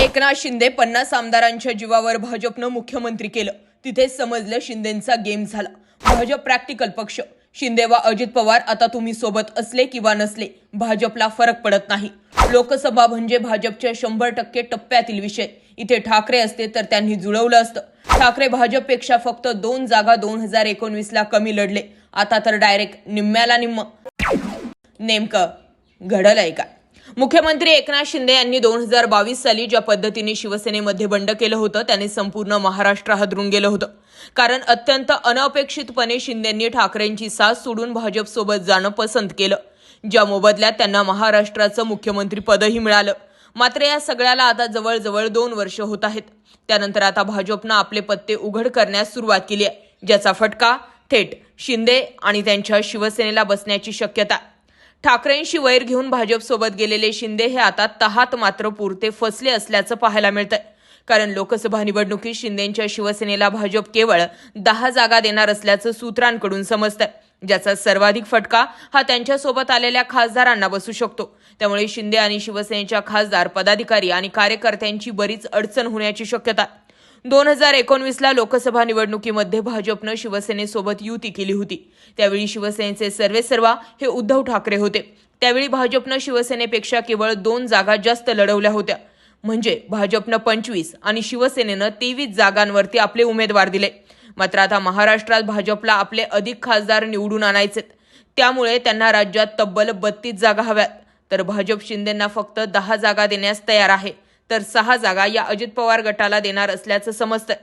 एकनाथ शिंदे पन्नास आमदारांच्या जीवावर भाजपनं मुख्यमंत्री केलं. तिथेच समजलं शिंदेचा गेम झाला. भाजप प्रॅक्टिकल पक्ष. शिंदे वा अजित पवार आता तुम्ही सोबत असले किंवा नसले भाजपला फरक पडत नाही. लोकसभा म्हणजे भाजपच्या शंभर टक्के टप्प्यातील विषय. इथे ठाकरे असते तर त्यांनी जुळवलं असतं. ठाकरे भाजपपेक्षा फक्त दोन जागा दोन हजार एकोणवीस ला कमी लढले. आता तर डायरेक्ट निम्म्याला निम्म. नेमकं घडलंय का मुख्यमंत्री एकनाथ शिंदे यांनी दोन हजार बावीस साली ज्या पद्धतीने शिवसेनेमध्ये बंड केलं होतं त्याने संपूर्ण महाराष्ट्र हादरून गेलं होतं. कारण अत्यंत अनपेक्षितपणे शिंदेंनी ठाकरेंची साथ सोडून भाजपसोबत जाणं पसंत केलं. ज्या मोबदल्यात त्यांना महाराष्ट्राचं मुख्यमंत्रीपदही मिळालं. मात्र या सगळ्याला आता जवळजवळ दोन वर्ष होत आहेत. त्यानंतर आता भाजपनं आपले पत्ते उघड करण्यास सुरुवात केली आहे. ज्याचा फटका थेट शिंदे आणि त्यांच्या शिवसेनेला बसण्याची शक्यता ठाकरेंशी वैर घेऊन भाजपसोबत गेलेले शिंदे हे आता तहात मात्र पुरते फसले असल्याचं पाहायला मिळतंय. कारण लोकसभा निवडणुकीत शिंदेंच्या शिवसेनेला भाजप केवळ दहा जागा देणार असल्याचं सूत्रांकडून समजतंय. ज्याचा सर्वाधिक फटका हा त्यांच्यासोबत आलेल्या खासदारांना बसू शकतो. त्यामुळे शिंदे आणि शिवसेनेच्या खासदार पदाधिकारी आणि कार्यकर्त्यांची बरीच अडचण होण्याची शक्यता आहे. दोन हजार एकोणवीसला लोकसभा निवडणुकीमध्ये भाजपनं शिवसेनेसोबत युती केली होती. त्यावेळी शिवसेनेचे सर्वेसर्वा हे उद्धव ठाकरे होते. त्यावेळी भाजपनं शिवसेनेपेक्षा केवळ दोन जागा जास्त लढवल्या होत्या. म्हणजे भाजपनं पंचवीस आणि शिवसेनेनं तेवीस जागांवरती आपले उमेदवार दिले. मात्र आता महाराष्ट्रात भाजपला आपले अधिक खासदार निवडून आणायचेत. त्यामुळे त्यांना राज्यात तब्बल बत्तीस जागा हव्यात. तर भाजप शिंदेंना फक्त दहा जागा देण्यास तयार आहे. तर सहा जागा या अजित पवार गटाला देणार असल्याचं समजतं.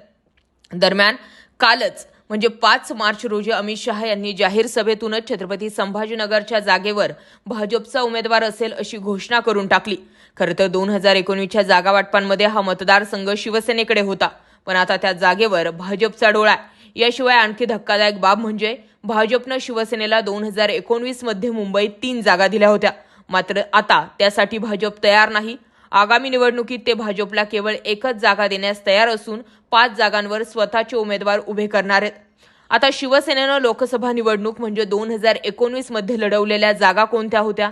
दरम्यान कालच म्हणजे पाच मार्च रोजी अमित शहा यांनी जाहीर सभेतूनच छत्रपती संभाजीनगरच्या जागेवर भाजपचा उमेदवार असेल अशी घोषणा करून टाकली. खरं तर दोन हजार एकोणीसच्या जागा वाटपांमध्ये हा मतदारसंघ शिवसेनेकडे होता पण आता त्या जागेवर भाजपचा डोळा याशिवाय आणखी धक्कादायक बाब म्हणजे भाजपनं शिवसेनेला दोन हजार एकोणवीसमध्ये मुंबईत तीन जागा दिल्या होत्या. मात्र आता त्यासाठी भाजप तयार नाही आगामी निवडणुकीत ते भाजपला केवळ एकच जागा देण्यास तयार असून पाच जागांवर स्वतःचे उमेदवार उभे करणार आहेत. आता शिवसेनेनं लोकसभा निवडणूक म्हणजे दोन हजार एकोणवीसमध्ये लढवलेल्या जागा कोणत्या होत्या?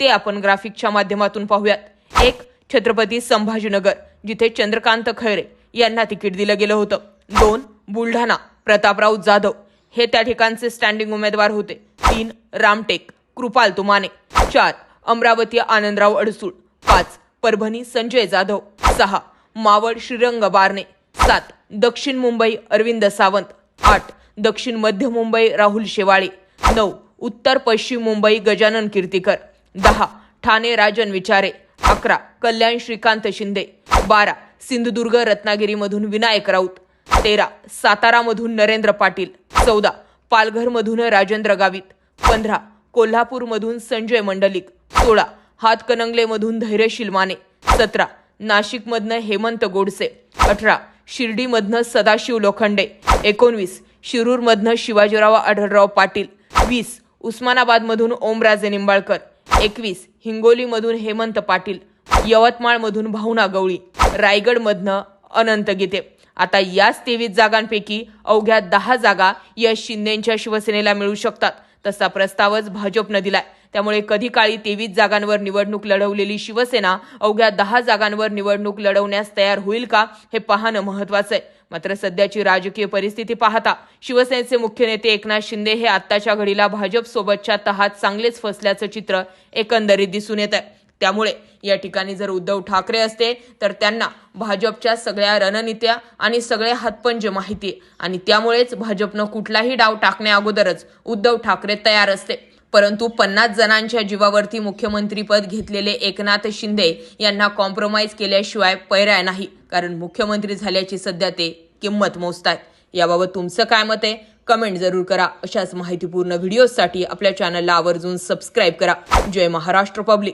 ते आपण ग्राफिकच्या माध्यमातून पाहूयात. एक छत्रपती संभाजीनगर जिथे चंद्रकांत खैरे यांना तिकीट दिलं गेलं होतं. दोन बुलढाणा प्रतापराव जाधव हे त्या ठिकाणचे स्टँडिंग उमेदवार होते. तीन रामटेक कृपाल तुमाने. चार अमरावती आनंदराव अडसूळ. पाच परभणी संजय जाधव. सहा. मावळ श्रीरंग बारणे. सात. दक्षिण मुंबई अरविंद सावंत. आठ. दक्षिण मध्य मुंबई राहुल शेवाळे. नऊ. उत्तर पश्चिम मुंबई गजानन कीर्तीकर. दहा. ठाणे राजन विचारे. अकरा. कल्याण श्रीकांत शिंदे. बारा. सिंधुदुर्ग रत्नागिरीमधून विनायक राऊत. तेरा. सातारामधून नरेंद्र पाटील. चौदा. पालघरमधून राजेंद्र गावित. पंधरा. कोल्हापूरमधून संजय मंडलिक. सोळा. हातकणंगलेमधून धैर्यशील माने. सतरा नाशिकमधनं हेमंत गोडसे. अठरा शिर्डीमधनं सदाशिव लोखंडे. एकोणवीस शिरूरमधनं शिवाजीराव आढळराव पाटील. वीस उस्मानाबादमधून ओमराजे निंबाळकर. एकवीस हिंगोलीमधून हेमंत पाटील. यवतमाळमधून भावना गवळी. रायगडमधनं अनंत गीते. आता याच तेवीस जागांपैकी अवघ्या दहा जागा या शिंदेच्या शिवसेनेला मिळू शकतात. तसा प्रस्तावच भाजपनं दिलाय. त्यामुळे कधी काळी तेवीस जागांवर निवडणूक लढवलेली शिवसेना अवघ्या दहा जागांवर निवडणूक लढवण्यास तयार होईल का हे पाहणं महत्वाचं आहे मात्र सध्याची राजकीय परिस्थिती पाहता शिवसेनेचे मुख्य नेते एकनाथ शिंदे हे आत्ताच्या घडीला भाजपसोबतच्या तहात चांगलेच फसल्याचं चित्र एकंदरीत दिसून येत आहे त्यामुळे या ठिकाणी जर उद्धव ठाकरे असते तर त्यांना भाजपच्या सगळ्या रणनीत्या आणि सगळे हातपंजे माहिती आहे. आणि त्यामुळेच भाजपनं कुठलाही डाव टाकण्या अगोदरच उद्धव ठाकरे तयार असते. परंतु पन्नास जणांच्या जीवावरती मुख्यमंत्रीपद घेतलेले एकनाथ शिंदे यांना कॉम्प्रोमाइज केल्याशिवाय पर्याय नाही. कारण मुख्यमंत्री झाल्याची सध्या ते किंमत मोजतात याबाबत तुमचं काय मत आहे? कमेंट जरूर करा. अशाच माहितीपूर्ण व्हिडिओसाठी आपल्या चॅनलला आवर्जून सबस्क्राईब करा. जय महाराष्ट्र पब्लिक